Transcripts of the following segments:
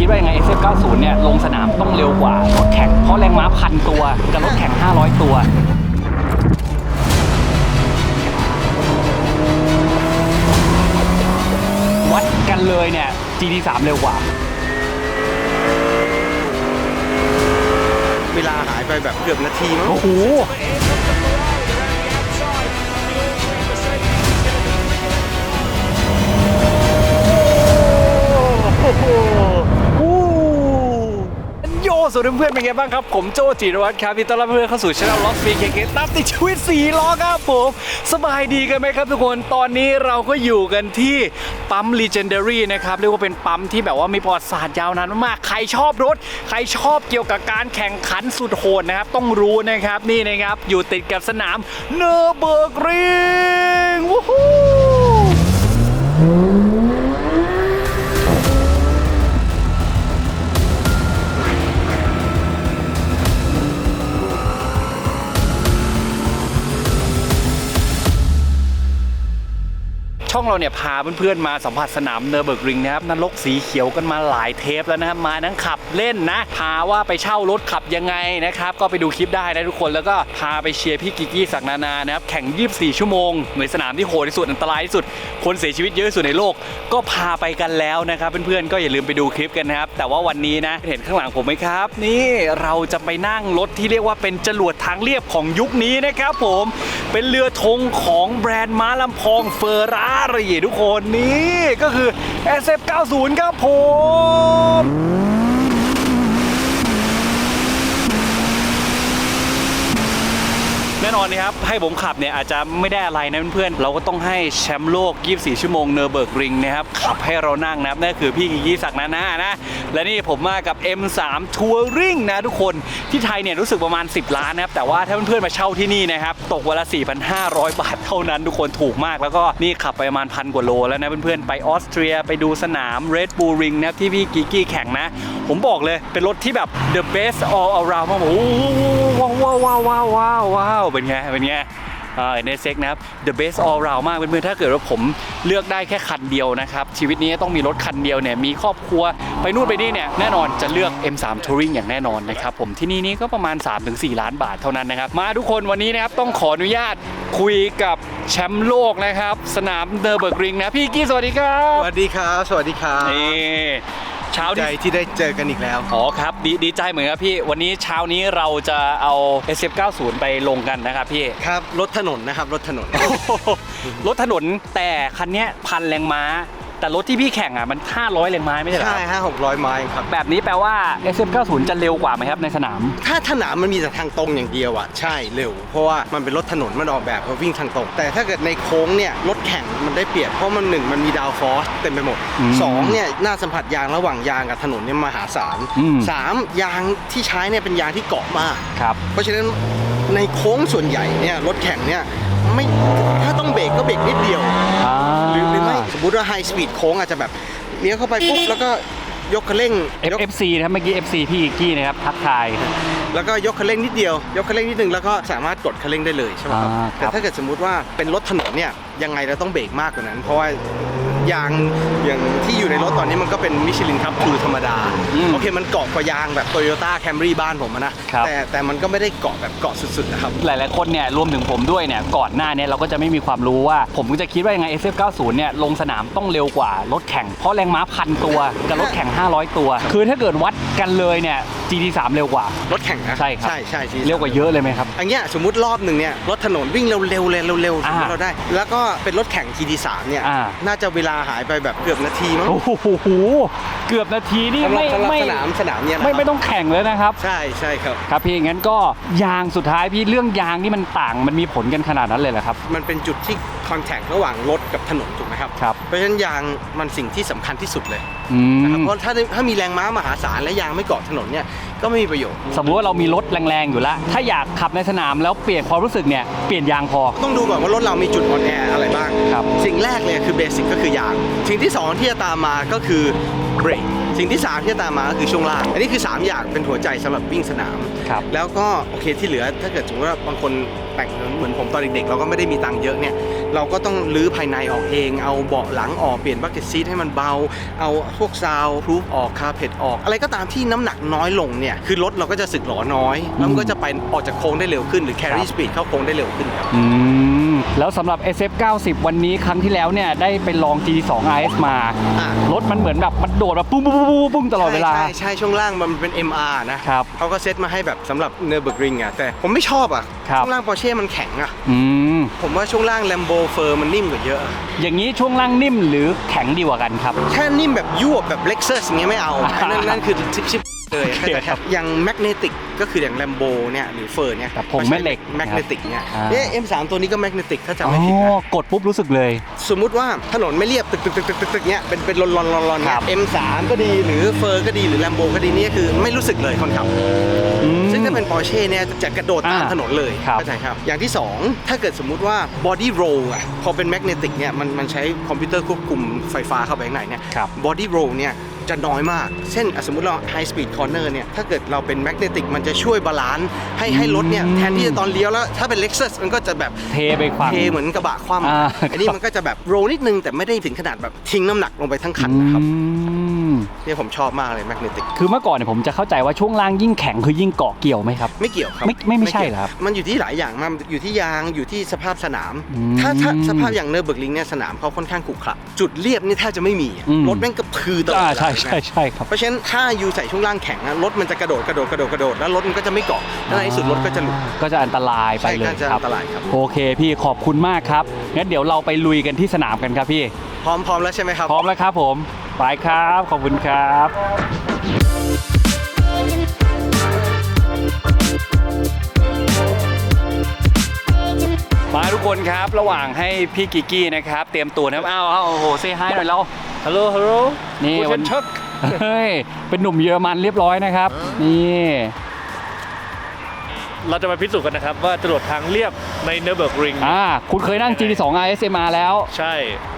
คิดว่ายังไง SF90 เนี่ยลงสนามต้องเร็วกว่ารถแข่ง เพราะแรงม้าพันตัวกับรถแข่ง 500 ตัว วัดกันเลยเนี่ย GT3 เร็วกว่า เวลาหายไปแบบเกือบนาทีมั้งโอ้โหโย สวัสดีเพื่อนเป็นไงบ้างครับ ผมโจจิรวัตรครับยินดีต้อนรับเพื่อนเข้าสู่ช่องล็อกสปีเคเคตามติดชีวิตสีล้อครับผมสบายดีกันไหมครับทุกคนตอนนี้เราก็อยู่กันที่ปั๊ม Legendary นะครับเรียกว่าเป็นปั๊มที่แบบว่ามีประวัติศาสตร์ยาวนานมากๆใครชอบรถ ใครชอบเกี่ยวกับการแข่งขันสุดโหดนะครับ ต้องรู้นะครับนี่นะครับอยู่ติดกับสนามเนอร์เบิร์กริงวู้ฮู้ ช่องเราเนี่ยพาเพื่อนๆมาสัมผัสสนามเนอร์เบิร์กริงนะครับนรกสีเขียวกันมาหลายเทปแล้วนะครับมาทั้งขับเล่นนะ พาว่าไปเช่ารถขับยังไงนะครับ ก็ไปดูคลิปได้นะทุกคนแล้วก็พาไปเชียร์พี่กิกี้ศักนานานะครับแข่ง 24 ชั่วโมงเหมือนสนามที่โหดที่สุดอันตรายที่สุด คนเสียชีวิตเยอะที่สุดในโลก ก็พาไปกันแล้วนะครับเพื่อนๆก็อย่าลืมไปดูคลิปกันนะครับแต่ว่าวันนี้นะเห็นข้างหลังผมไหมครับ นี่เราจะไปนั่งรถที่เรียกว่าเป็นจรวดทางเรียบของยุคนี้นะครับผมเป็นเรือธงของแบรนด์ม้าลำพองเฟอร์รารี่ทุกคนนี่ก็คือ SF90 ครับผม แน่นอนนะครับให้ผมขับเนี่ยอาจจะไม่ได้อะไรนะเพื่อนๆเราก็ต้องให้แชมป์โลก 24 ชั่วโมงเนอร์เบิร์กริงนะครับขับให้เรานั่งนะครับนั่นคือพี่กิกกี้ศักดิ์นานานะ และนี่ผมมากับ M3 Touring นะทุกคนที่ไทยเนี่ยรู้สึกประมาณ 10 ล้านนะครับแต่ว่าถ้าเพื่อนๆมาเช่าที่นี่นะครับตกวันละ 4,500 บาทเท่านั้นทุกคนถูกมากแล้วก็นี่ขับไปประมาณพันกว่าโลแล้วนะเพื่อนๆไปออสเตรียไปดูสนาม Red Bull Ring นะที่พี่กิกกี้แข่งนะ ผมบอกเลยเป็นรถที่แบบ the best all around มากโอ้โหว้าวว้าวว้าวว้าวว้าวเป็นไง เป็นไงในเซ็กนะครับ the best all round มากเพื่อนๆถ้าเกิดว่าผมเลือกได้แค่คันเดียวนะครับ ชีวิตนี้ต้องมีรถคันเดียวเนี่ยมีครอบครัวไปนู่นไปนี่เนี่ยแน่นอนจะเลือก M3 Touring อย่างแน่นอนนะครับ ผมที่นี่นี่ก็ประมาณ 3-4 ล้านบาทเท่านั้นนะครับ มาทุกคนวันนี้นะครับต้องขออนุญาตคุยกับแชมป์โลกนะครับ สนามเดอร์เบิร์กริงนะพี่กี้สวัสดีครัสบวัสดีครับ สวัสดีครับนี่ เช้าใจที่ที่ได้เจอกันอีกแล้ว อ๋อครับดีดีใจเหมือนครับพี่วันนี้เช้านี้เราจะเอา SF90 ไปลงกันนะครับพี่ ครับ รถถนนนะครับ รถถนน รถถนนแต่คันเนี้ยพันแรงม้า แต่รถที่พี่แข่งอะมัน 500แรงม้าไม่ใช่เหรอคใช่รับห้าหกร้อยไม้ครับ แบบนี้แปลว่า SF90 จะเร็วกว่าไหมครับในสนาม ถ้าถนามมันมีแต่ทางตรงอย่างเดียวอะใช่เร็ว เพราะว่ามันเป็นรถถนนมันออกแบบเขาวิ่งทางตรง แต่ถ้าเกิดในโค้งเนี่ยรถแข่งมันได้เปรียบเพราะมันหนึ่งมันมีดาวฟอร์สเต็มไปหมดอืมสองเนี่ยหน้าสัมผัสยางระหว่างยางกับถนนเนี่ยมหาศาลอืม สามยางที่ใช้เนี่ยเป็นยางที่เกาะมาก ครับ เพราะฉะนั้นในโค้งส่วนใหญ่เนี่ยรถแข่งเนี่ย ไม่ถ้าต้องเบรกก็เบรกนิดเดียวหรือหรือไม่สมมติว่าไฮสปีดโค้งอาจจะแบบเลี้ยวเข้าไปปุ๊บแล้วก็ยกคันเร่งยก FC นะครับเมื่อกี้ FC พี่กิกกี้นะครับทักทาย แล้วก็ยกคันเร่งนิดเดียว ยกคันเร่งนิดนึงแล้วก็สามารถกดคันเร่งได้เลยใช่ไหมครับอ่าครับ แต่ถ้าเกิดสมมุติว่าเป็นรถถนนเนี่ยยังไงเราต้องเบรกมากกว่านั้น เพราะว่า ยางอย่างที่อยู่ในรถตอนนี้มันก็เป็นมิชลินครับทูธรรมดาอืมโอเคมันเกาะกว่ายางแบบโตโยต้าแคมรี่บ้านผมอะนะ ครับ แต่แต่มันก็ไม่ได้เกาะแบบเกาะสุดๆนะครับ หลาย ๆ คนเนี่ยรวมถึงผมด้วยเนี่ยก่อนหน้าเนี่ยเราก็จะไม่มีความรู้ว่า ผมก็จะคิดว่ายังไง SF90 เนี่ยลงสนามต้องเร็วกว่ารถแข่ง เพราะแรงม้าพันตัวกับรถแข่ง 500 ตัว คือถ้าเกิดวัดกันเลยเนี่ย GT3 เร็วกว่า รถแข่งนะใช่ครับ ใช่ใช่ใช่เร็วกว่าเยอะเลยไหมครับ อันเนี้ยสมมติรอบหนึ่งเนี่ยรถถนนวิ่งเร็วๆเลยเร็วๆสอ่ามมติเราได้ แล้วก็เป็นรถแข่ง GT3 เนี่ยอ่า น่าจะเวลาหายไปแบบเกือบนาทีมั้งโอ้โหเกือบนาทีนี่สำหรับไม่สำหรับไม่สนามสนามเนี่ยนะไม่ครับไม่ต้องแข่งเลยนะครับ ใช่ใช่ครับ ครับพี่งั้นก็ยางสุดท้ายพี่เรื่องยางนี่มันต่างมันมีผลกันขนาดนั้นเลยเหรอครับ มันเป็นจุดที่คอนแทคระหว่างรถกับถนนถูกไหมครับ ครับเพ ราะฉะนั้นยางมันสิ่งที่สำคัญที่สุดเลยอืนะครับมเพราะถ้าถ้ามีแรงม้ามหาศาลและยางไม่เกาะถนนเนี่ยก็ไม่มีประโยชน์ สมมุติว่าเรามีรถแรงๆอยู่แล้วถ้าอยากขับในสนามแล้วเปลี่ยนความรู้สึกเนี่ยเปลี่ยนยางพอ ต้องดูก่อนว่ารถเรามีจุดอ่อนแออะไรบ้างครับสิ่งแรกเลยคือเบสิกก็คือยาง สิ่งที่สองที่จะตามมาก็คือเบรก สิ่งที่ 3 ที่จะตามมาก็คือช่วงล่าง อันนี้คือ 3 อย่างเป็นหัวใจสำหรับวิ่งสนาม ครับ แล้วก็โอเคที่เหลือถ้าเกิดสมมติว่าบางคนแต่งเหมือนผมตอนเด็กๆ เราก็ไม่ได้มีตังค์เยอะเนี่ยเราก็ต้องรื้อภายในออกเอง เอาเบาะหลังออกเปลี่ยนบักเก็ตซีทให้มันเบา เอาพวกซาวพรูฟออกคาเพดออก อะไรก็ตามที่น้ำหนักน้อยลงเนี่ยคือรถเราก็จะสึกหรอน้อยแล้วมันก็จะไปออกจากโค้งได้เร็วขึ้นหรือ carry ครับ speed เข้าโค้งได้เร็วขึ้นครับ อืม แล้วสำหรับ SF 90 วันนี้ครั้งที่แล้วเนี่ยได้ไปลอง G2 RS มา อะ รถมันเหมือนแบบมันโดดแบบปุ้งปุ้งปุ้งปุ้งปุ้งตลอดเวลา ใช่ใช่ใช่ช่วงล่างมันเป็น MR นะครับเขาก็เซตมาให้แบบสำหรับเนอร์เบิร์กริงอะแต่ผมไม่ชอบอะครับ ช่วงล่างปอร์เช่มันแข็งอะ อืมผมว่าช่วงล่างแลมโบเฟอร์มันนิ่มกว่าเยอะ อย่างนี้ช่วงล่างนิ่มหรือแข็งดีกว่ากันครับ แค่นิ่มแบบยวบแบบเล็กเซอร์อย่างเงี้ยไม่เอาอันนั่นนั่นคือชิปชิป เลยโอเคเข้าใจครับอย่างแมกเนติกก็คืออย่างแลมโบเนี่ยหรือเฟอร์เนี่ยแบบผงแม่เหล็กแมกเนติกเนี่ยอ่าเนี่ย M3 ตัวนี้ก็แมกเนติกถ้าจำไม่ผิดนะกดปุ๊บรู้สึกเลย สมมุติว่าถนนไม่เรียบตึกตึกตึกตึกตึกตึกเนี้ยเป็นเป็นลอนลอนลอนลอนเนี่รัยบ M3 ก็ดีหรือเฟอร์ก็ดีหรือแลมโบก็ดีเนี่ยคือไม่รู้สึกเลยคนขับซึ่งถ้าเป็นปอร์เช่เนี่ยจะกระโดดตามถนนเลยครับเข้าใจครับ อย่างที่ 2 ถ้าเกิดสมมุติว่าบอดี้โรลอะพอเป็นแมกเนติกเนี่ยมันมันใช้คอมพิวเตอร์ควบคุมไฟฟ้าเข้าไปข้างในเนี่ยบอดี้โรลเนี่ย จะน้อยมาก เช่นอะสมมุติเรา High Speed Corner เนี่ย ถ้าเกิดเราเป็นแมกเนติกมันจะช่วยบาลานซ์ให้ให้รถเนี่ยอืมแทนที่จะตอนเลี้ยวแล้ว ถ้าเป็น Lexus มันก็จะแบบเทไปฝั่งเทเหมือนกระบะคว่ำอ่าอันนี้มันก็จะแบบโรลนิดนึงแต่ไม่ได้ถึงขนาดแบบทิ้งน้ำหนักลงไปทั้งคันนะครับอืมเนี่ยผมชอบมากเลยแมกเนติกคือเมื่อก่อนเนี่ยผมจะเข้าใจว่าช่วงล่างยิ่งแข็งคือยิ่งเกาะเกี่ยวไหมครับ ไม่เกี่ยวครับไม่ไม่ไม่ใช่กี่ยวเหรอครับ มันอยู่ที่หลายอย่างมากอยู่ที่ยางอยู่ที่สภาพสนามอืมถ้าถ้าสภาพอย่างเนอร์เบิร์กลิงเนี่ยสนามเขาค่อนข้างขรุขระจุดเรียบนี่แทบจะไม่มีอะอืมรถแม่งกระพือตลอดอ่าเวลาใช่นะใช่ใช่ครับเพราะฉะนั้นถ้ายูใส่ช่วงล่างแข็งอะรถมันจะกระโดดกระโดดกระโดดกระโดดแล้วรถมันก็จะไม่เกาะแล้วในที่สุดรถก็จะหลุดก็จะอันตรายไปใช่เลก็ยจะครัอับนตรายครับโอเคพี่ขอบคุณมากครับงั้นเดี๋ยวเราไปลุยกันที่สนามกันครับพี่พร้อมพร้อมแล้วใช่ไหมครับ พร้อมแล้วครับผม ไปครับ ขอบคุณครับมาทุกคนครับ ระหว่างให้พี่กิกกี้นะครับ เตรียมตัวนะครับอ้าวอ้าวโอ้โหเซฮายหน่อยเราฮัลโหลฮัลโหลนี่กูวัเป็นนชักเฮ้ยเป็นหนุ่มเยอรมันเรียบร้อยนะครับ นี่ เราจะมาพิสูจน์กันนะครับ ว่าจรวดทางเรียบในเนอร์เบิร์กริงอ่าคุณเคยนั่ง GT2 RSMR แล้ว ใช่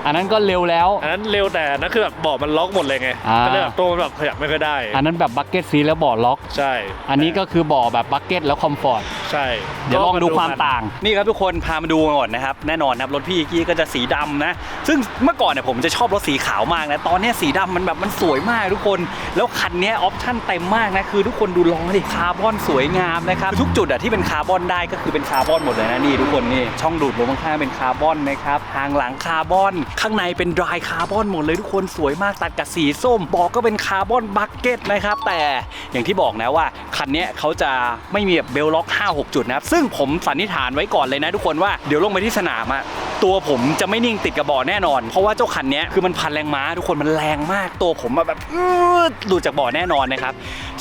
อันนั้นก็เร็วแล้ว อันนั้นเร็วแต่อันนั่นคือแบบเบอกมันล็อกหมดเลยไงอ่าก็เลยแบบตัวมันแบบขยับไม่ค่อยได้ อันนั้นแบบบักเก็ตซีแล้วบอร์ดล็อก ใช่ อันนี้ก็คือบ่อแบบบักเก็ตแล้วคอมฟอร์ตใช่เดี๋ยวลองดูความกันต่าง นี่ครับทุกคนพามาดูก่อนนะครับ แน่นอนนะครับรถพี่กี้ก็จะสีดำนะ ซึ่งเมื่อก่อนเนี่ยผมจะชอบรถสีขาวมากนะตอนเนี้ยสีดำมันแบบมันสวยมากทุกคน แล้วคันเนี้ยออปชั่นเต็มมากนะคือทุกคนดูล้อดิคาร์บอนสวยงามนะครับทุกจุดอะที่เป็นคาร์บอนได้ก็คือเป็นคาร์บอนหมดเลยนะนี่ทุกคนนี่ช่องดูดลมข้างๆเป็นคาร์บอนนะครับทางหลังคาร์บอน ข้างในเป็นดรายคาร์บอนหมดเลยทุกคนสวยมากตัดกับสีส้มบอกก็เป็นคาร์บอนบักเก็ตนะครับแต่อย่างที่บอกนะว่าคันเนี้ยเขาจะไม่มีแบบเบลล็อก5-6 จุดนะครับ ซึ่งผมสันนิษฐานไว้ก่อนเลยนะทุกคนว่าเดี๋ยวลงไปที่สนามอะตัวผมจะไม่นิ่งติดกับบาะแน่นอน เพราะว่าเจ้าคันนี้คือมันพันแรงม้าทุกคนมันแรงมากตัวผมแบบหลุดจากบาะแน่นอนนะครับ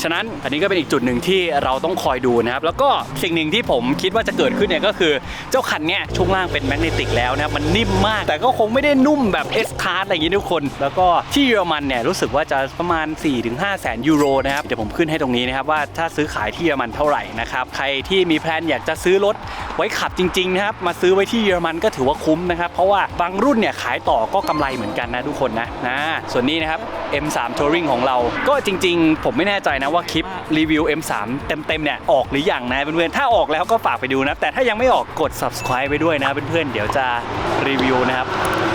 ฉะนั้นอันนี้ก็เป็นอีกจุดหนึ่งที่เราต้องคอยดูนะครับ แล้วก็สิ่งหนึ่งที่ผมคิดว่าจะเกิดขึ้นเนี่ยก็คือเจ้าคันนี้ช่วงล่างเป็นแมกเนติกแล้วนะครับมันนิ่มมาก แต่ก็คงไม่ได้นุ่มแบบ S Card อะไรอย่างนี้ทุกคน แล้วก็ที่เยอรมันเนี่ยรู้สึกว่าจะประมาณ 4-5 แสนยูโรนะครับเดี๋ยวผมขึ้นให้ตรงนี้นะครับว่าถ้าซื้อขายที่เยอรมันเท่าไหร่นะครับใครที่มีแพลนอยากจะซื้อรถไว้ขับจริงๆนะครับมาซื้อไว้ที่เยอรมันก็ถือว่าคุ้มนะครับ เพราะว่าบางรุ่นเนี่ยขายต่อก็กำไรเหมือนกันนะทุกคนนะนะส่วนนี้นะครับ M3 Touring ของเรา ก็จริงๆ ผมไม่แน่ใจนะว่าคลิปรีวิว M3 เต็มๆเนี่ยออกหรือยังนะเพื่อนๆถ้าออกแล้วก็ฝากไปดูนะ แต่ถ้ายังไม่ออกกด subscribe ไปด้วยนะเพื่อนๆเดี๋ยวจะรีวิวนะครับ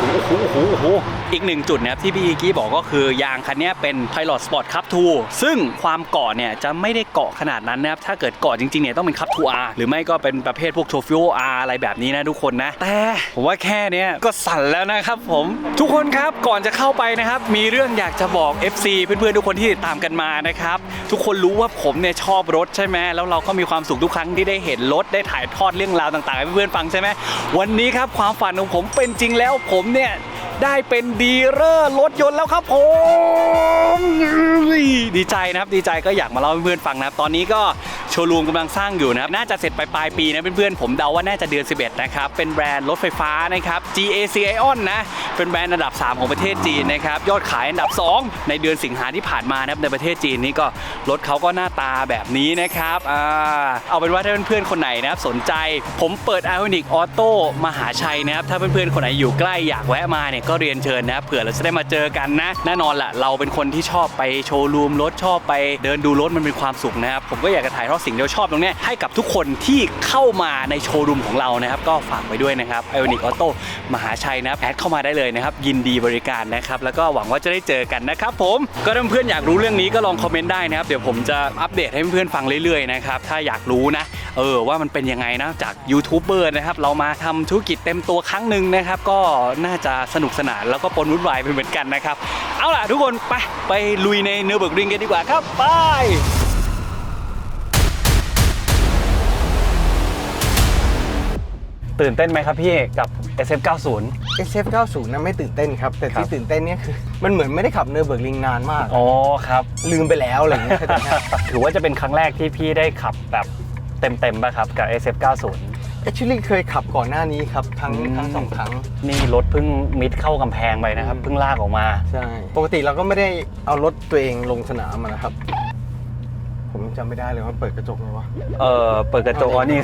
โอ้โหโอ้โหโอีกหนึ่งจุดนะครับที่พี่อีกี้บอกก็คือยางคันนี้เป็น Pilot Sport Cup 2ซึ่งความเกาะเนี่ยจะไม่ได้เกาะขนาดนั้นนะครับถ้าเกิดเกาะจริงๆเนี่ยต้องเป็น Cup 2R หรือไม่ก็เป็นประเภทพวก Trophy R อะไรแบบนี้นะทุกคนนะ แต่ผมว่าแค่เนี้ยก็สั่นแล้วนะครับผมทุกคนครับก่อนจะเข้าไปนะครับมีเรื่องอยากจะบอก FC เพื่อนๆทุกคนที่ติดตามกันมานะครับทุกคนรู้ว่าผมเนี่ยชอบรถใช่ไหมแล้วเราก็มีความสุขทุกครั้งที่ได้เห็นรถได้ถ่ายทอดเรื่องราวต่างๆให้เพื่อนๆฟังใช่ไหมวันนี้ครับความฝันของผมเป็นจริงแล้วผมเนี่ย ได้เป็นดีลเลอร์รถยนต์แล้วครับผมดีใจนะครับดีใจก็อยากมาเล่าให้เพื่อนฟังนะครับตอนนี้ก็โชว์รูมกำลังสร้างอยู่นะครับน่าจะเสร็จไปปลายปีนะเพื่อนๆผมเดาว่าน่าจะเดือน 11 นะครับ เป็นแบรนด์รถไฟฟ้านะครับ GAC Ion นะเป็นแบรนด์อันดับ 3 ของประเทศจีนนะครับยอดขายอันดับ 2 ในเดือนสิงหาที่ผ่านมานะครับในประเทศจีนนี่ก็รถเขาก็หน้าตาแบบนี้นะครับอ่าเอาเป็นว่าถ้าเพื่อนๆคนไหนนะครับสนใจ ผมเปิด Ionic Auto มหาชัยนะครับถ้าเพื่อนๆคนไหนอยู่ใกล้อยากแวะมาเนี่ยก็เรียนเชิญนะครับเผื่อเราจะได้มาเจอกันนะ แน่นอนแหละเราเป็นคนที่ชอบไปโชว์รูมรถชอบไปเดินดูรถมันเป็นความสุขนะครับผมก็อยากจะถ่ายทอดสิ่งที่เราชอบตรงนี้ให้กับทุกคนที่เข้ามาในโชว์รูมของเรานะครับก็ฝากไว้ด้วยนะครับ Ionic Auto มหาชัยนะครับแอดเข้ามาได้เลยนะครับยินดีบริการนะครับแล้วก็หวังว่าจะได้เจอกันนะครับผมก็ถ้าเพื่อนอยากรู้เรื่องนี้ก็ลองคอมเมนต์ได้นะครับเดี๋ยวผมจะอัปเดตให้เพื่อนๆฟังเรื่อยๆนะครับถ้าอยากรู้นะเออว่ามันเป็นยังไงนะจากยูทูบเบอร์นะครับเรามาทำธุรกิจเต็มตัวครั้งหนึ่งนะครับก็น่าจะสนุกสนานแล้วก็ปนวุ่นวายไปเหมือนกันนะครับ เอาล่ะทุกคนไปไปลุยในเนอร์เบิร์กริงกันดีกว่าครับไปตื่นเต้นไหมครับพี่กับ SF90 SF90 นะไม่ตื่นเต้นครับ แต่ครัที่บตื่นเต้นเนี่ยคือ มันเหมือนไม่ได้ขับเนอร์เบิร์กลิงนานมาก อ๋อครับ ลืมไปแล้วอะไรอย่างเงี้ยเข้าใจไหมถือว่าจะเป็นครั้งแรกที่พี่ได้ขับแบบเต็มๆป่ะครับกับ SF90 actually เคยขับก่อนหน้านี้ครับทั้งอืม ทั้งสองครั้ง นี่รถเพิ่งมิดเข้ากำแพงไปนะครับ อืม เพิ่งลากออกมา ใช่ปกติเราก็ไม่ได้เอารถตัวเองลงสนามอะนะครับ ผมจำไม่ได้เลยว่าเปิดกระจกไงวะเออเปิดกระจกอ๋อนี่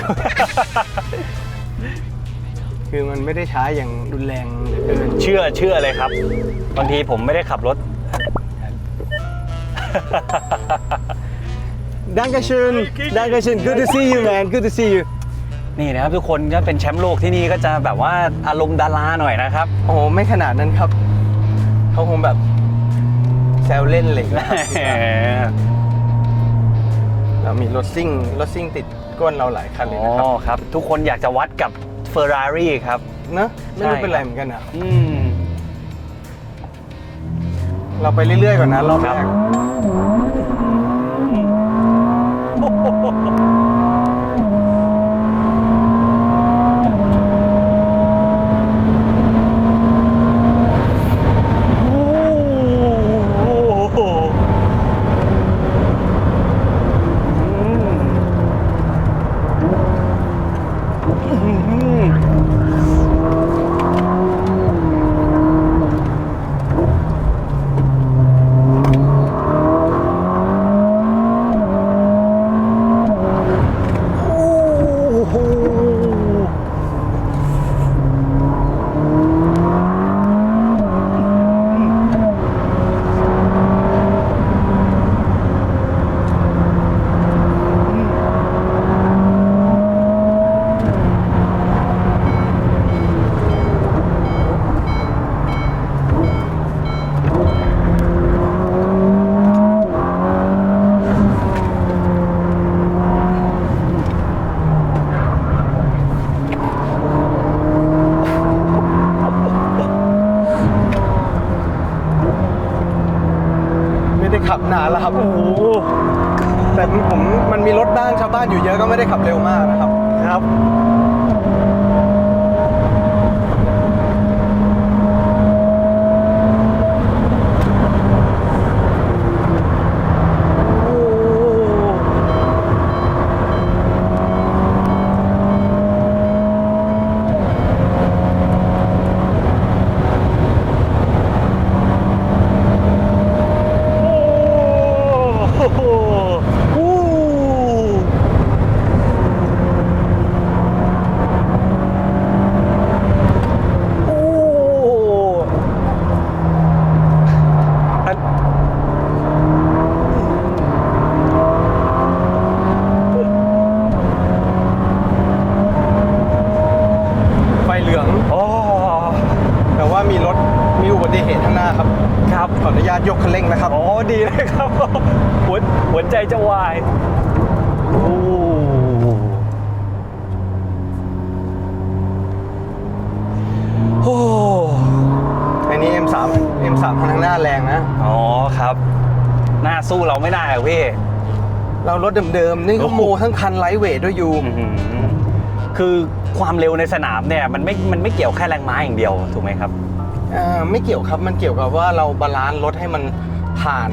คือมันไม่ได้ช้าอย่างรุนแรงเหลือเกินเชื่อเชื่อเลยครับบางทีผมไม่ได้ขับรถ ดังกช h นดังก s ช h น good to see you man good to see you นี่นะครับทุกคนก็เป็นแชมป์โลกที่นี่ก็จะแบบว่าอารมณ์ดาราหน่อยนะครับ โอ้โหไม่ขนาดนั้นครับเขาคงแบบแซวเล่นอะไรอย่างเลยเรามีรถซิ่งรถซิ่งติดก้นเราหลายคันเลยอ๋นะครับอครับ ทุกคนอยากจะวัดกับเฟอร์รารี่ครับ เนอะไม่รู้ใช่เป็นไรเหมือนกันอะ อืม เราไปเรื่อยๆก่อนนะรอบคแรรับก มีอุบัติเหตุข้างหน้าครับ ครับขออนุญาตยกคันเร่งนะครับ อ๋อดีเลยครับ หัวหัวใจจะวายโอ้โอ้อันนี้ M3 M3 ทางหน้าแรงนะ อ๋อครับ หน้าสู้เราไม่ได้อะพี่ เรารถเดิมๆ นี่ก็โอ้โหโมทั้งคันไลท์เวทด้วยอยู่อื้อหือคือความเร็วในสนามเนี่ยมันไม่ มันไม่เกี่ยวแค่แรงม้าอย่างเดียว ถูกไหมครับ อ่าไม่เกี่ยวครับมันเกี่ยวกับว่าเราบาลานซ์รถให้มันผ่าน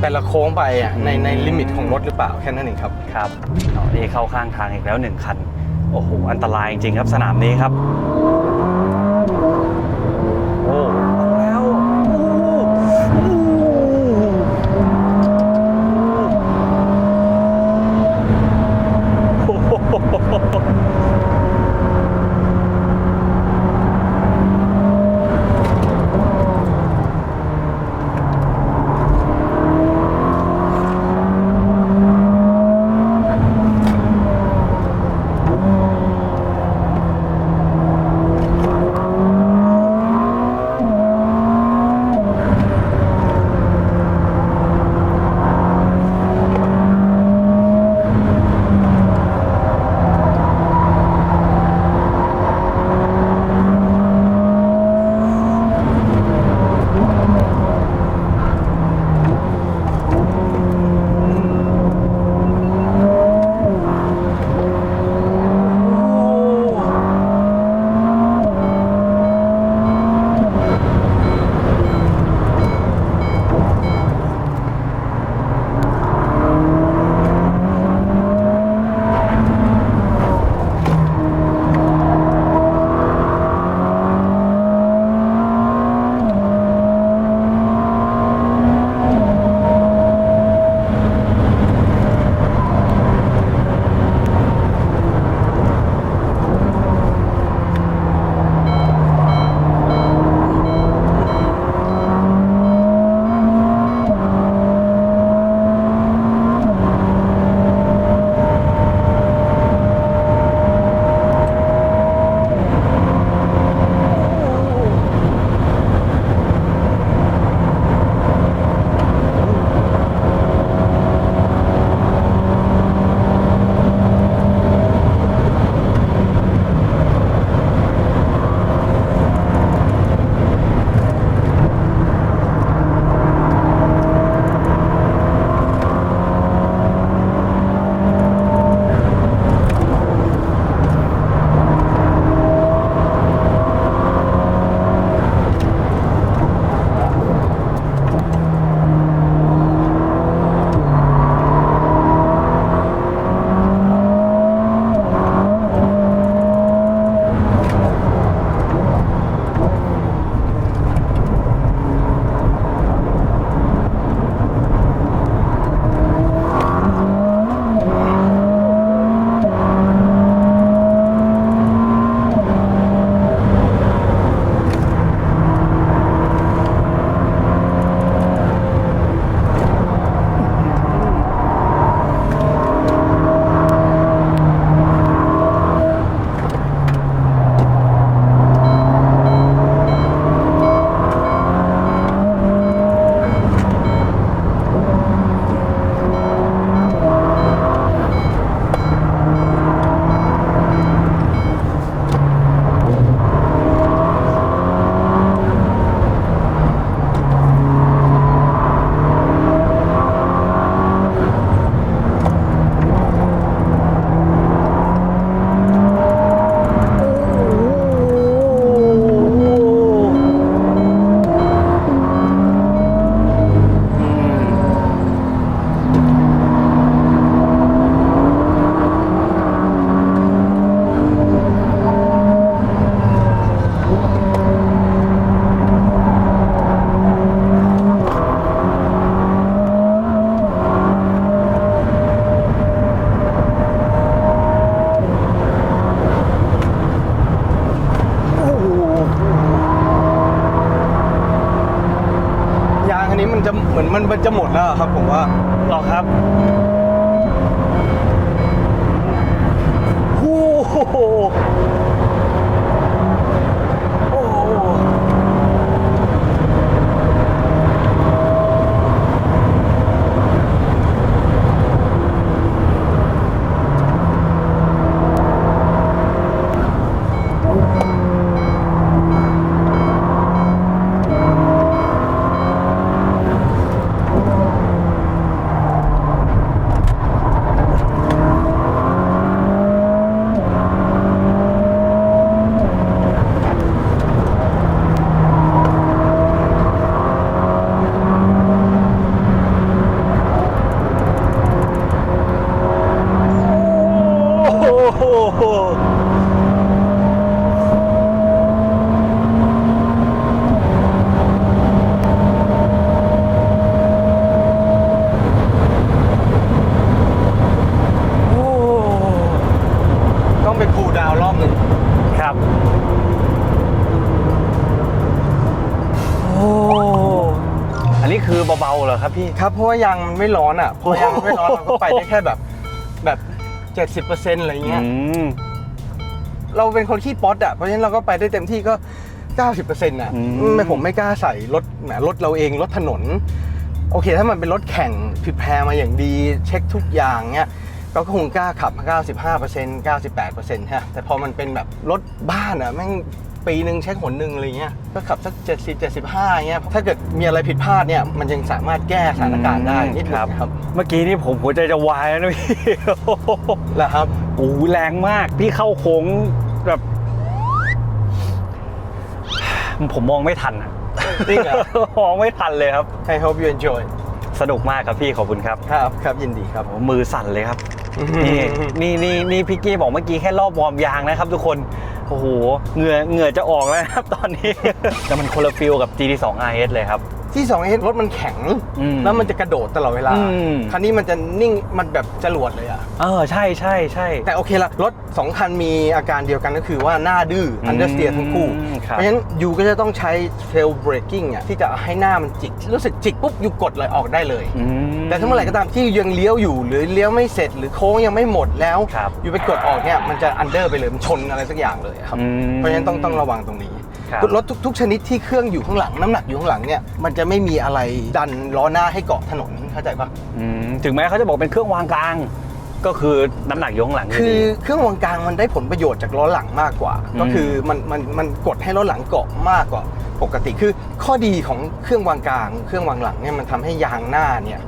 แต่ละโค้งไปอะในในลิมิตของรถหรือเปล่าแค่นั้นเองครับ ครับเอานี่เข้าข้างทางอีกแล้วหนึ่งคัน โอ้โห อันตรายจริงๆครับสนามนี้ครับ มันจะหมือนมันมันจะหมดแล้วครับผมว่า หรอครับ ครับพี่ ครับเพราะว่ายางมันไม่ร้อนอะพอยางมันไม่ร้อนเราก็ไปได้แค่แบบแบบเจ็ดสิบเปอร์เซ็นต์อะไรเงี้ยอืมเราเป็นคนขี้ป๊อตอะเพราะฉะนั้นเราก็ไปได้เต็มที่ก็90%อะอืมไม่ผมไม่กล้าใส่รถแหมรถเราเองรถถนน โอเค ถ้ามันเป็นรถแข่งผิดแพรมาอย่างดีเช็คทุกอย่างเนี้ยเราก็คงกล้าขับ 95% 98%ฮะแต่พอมันเป็นแบบรถบ้านอะแม่ง ปีหนึ่งเช็คหนหนึ่งอะไรเงี้ยก็ขับสัก 70 75เงี้ยถ้าเกิดมีอะไรผิดพลาดเนี่ยมันยังสามารถแก้สถานการณ์ได้นิดนึงครับเมื่อกี้นี่ผมหัวใจจะวายแล้วนะพี่แหละครับโอ้โหแรงมากพี่เข้าโค้งแบบผมมองไม่ทันอะจริงเหรอมองไม่ทันเลยครับ I hope you enjoy สนุกมากครับพี่ขอบคุณครับครับครับยินดีครับโอ้มือสั่นเลยครับนี่นี่นี่นี่พี่กี้บอกเมื่อกี้แค่รอบวอร์มยางนะครับทุกคน โอ้โหเหงื่อเหงื่อจะออกแล้วครับตอนนี้ แต่มันคนละฟิลกับ GT2 RS เลยครับ ที่2 s รถมันแข็ง อืมแล้วมันจะกระโดดตลอดเวลา อืม คันนี้มันจะนิ่งมันแบบจรวดเลยอะเออใช่ใช่ใช่ แต่โอเคละรถ 2 คันมีอาการเดียวกันก็คือว่าหน้าดื้ออม understeer ทั้งคู่ครับ เพราะฉะนั้นยูก็จะต้องใช้ tail braking อะที่จะให้หน้ามันจิก รู้สึกจิกปุ๊บยูกดเลยออกได้เลย อืมแต่ถ้าเมื่อไหร่ก็ตามที่ยังเลี้ยวอยู่ หรือเลี้ยวไม่เสร็จหรือโค้งยังไม่หมดแล้วครับยูไปกดออกเนี่ยมันจะ under ไปเลยมันชนอะไรสักอย่างเลยครับ อืม เพราะฉะนั้นต้องต้องระวังตรงนี้ ครับรถทุกทุกชนิดที่เครื่องอยู่ข้างหลังน้ำหนักอยู่ข้างหลังเนี่ยมันจะไม่มีอะไรดันล้อหน้าให้เกาะถนนเข้าใจปะอืมถึงแม้เขาจะบอกเป็นเครื่องวางกลาง ก็คือน้ำหนักอยข้างหลังยู่คือดี เครื่องวางกลางมันได้ผลประโยชน์จากล้อหลังมากกว่า อืม ก็คือมันมันมันกดให้ล้อหลังเกาะมากกว่าปกติคือข้อดีของเครื่องวางกลาง เครื่องวางหลังเนี่ยมันทำให้ยางหน้าเนี่ย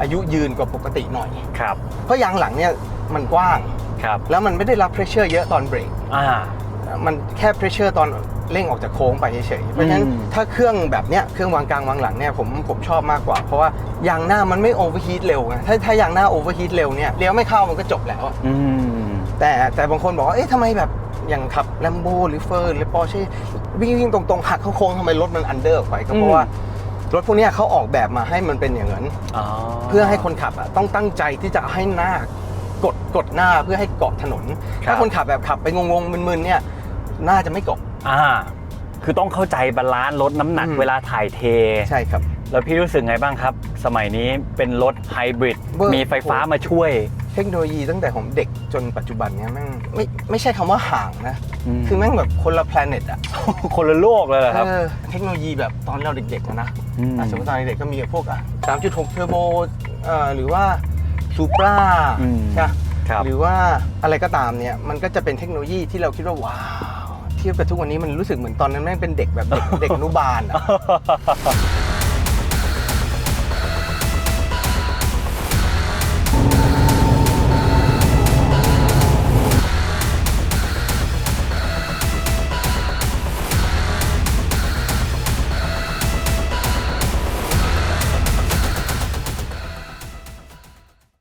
อายุยืนกว่าปกติหน่อย ครับเพราะยางหลังเนี่ยมันกว้าง ครับแล้วมันไม่ได้รับเพรสเชอร์เยอะตอนเบรก อ่า มันแค่เพรสเชอร์ตอนเร่งออกจากโค้งไปเฉยๆ เพราะฉะนั้นอืมถ้าเครื่องแบบเนี้ยเครื่องวางกลางวางหลังเนี่ยผมผมชอบมากกว่า เพราะว่ายางหน้ามันไม่โอเวอร์ฮีทเร็วไงถ้าถ้ายางหน้าโอเวอร์ฮีทเร็วเนี่ยเลี้ยวไม่เข้ามันก็จบแล้วอะอืมแต่แต่บางคนบอกว่าเอ๊ะทำไมแบบอย่างขับแลมโบหรือเฟอร์หรือปอร์เช่วิ่งวิ่งตรงๆหักเข้าโค้งทำไมรถมันอันเดอร์ออกไปก็เพอืราะมว่ารถพวกเนี้ยเขาออกแบบมาให้มันเป็นอย่างนั้นอ๋อเพื่อให้คนขับอะต้องตั้งใจที่จะให้หน้า กดกดหน้าเพื่อให้เกาะถนน ครับ ถ้าคนขับแบบขับไปงงๆมึนๆเนี่ยหน้าจะไม่เกาะ อ่า คือต้องเข้าใจบาลานซ์ลดน้ำหนักอืม เวลาถ่ายเท ใช่ครับ แล้วพี่รู้สึกไงบ้างครับ สมัยนี้เป็นรถไฮบริด เวอร์ มีไฟฟ้ามาช่วยเทคโนโลยีตั้งแต่ผมเด็กจนปัจจุบันเนี่ยแม่งไม่ไม่ใช่คำว่าห่างนะอืมคือ แม่งแบบคนละแพลเน็ตอะคนละโลกเลยเหรอครับเออเทคโนโลยีแบบตอนเราเด็กๆอะนะอืมอะสมมติตอนเด็กๆก็มีพวกอะ3.6เทอร์โบเอ่อหรือว่า ซูปราอืมใช่ปะครับ หรือว่าอะไรก็ตามเนี่ย มันก็จะเป็นเทคโนโลยีที่เราคิดว่า ว้าวเทียบกับทุกวันนี้มันรู้สึกเหมือนตอนนั้นแม่งเป็นเด็กแบบเด็ก เด็กอนุบาลอะ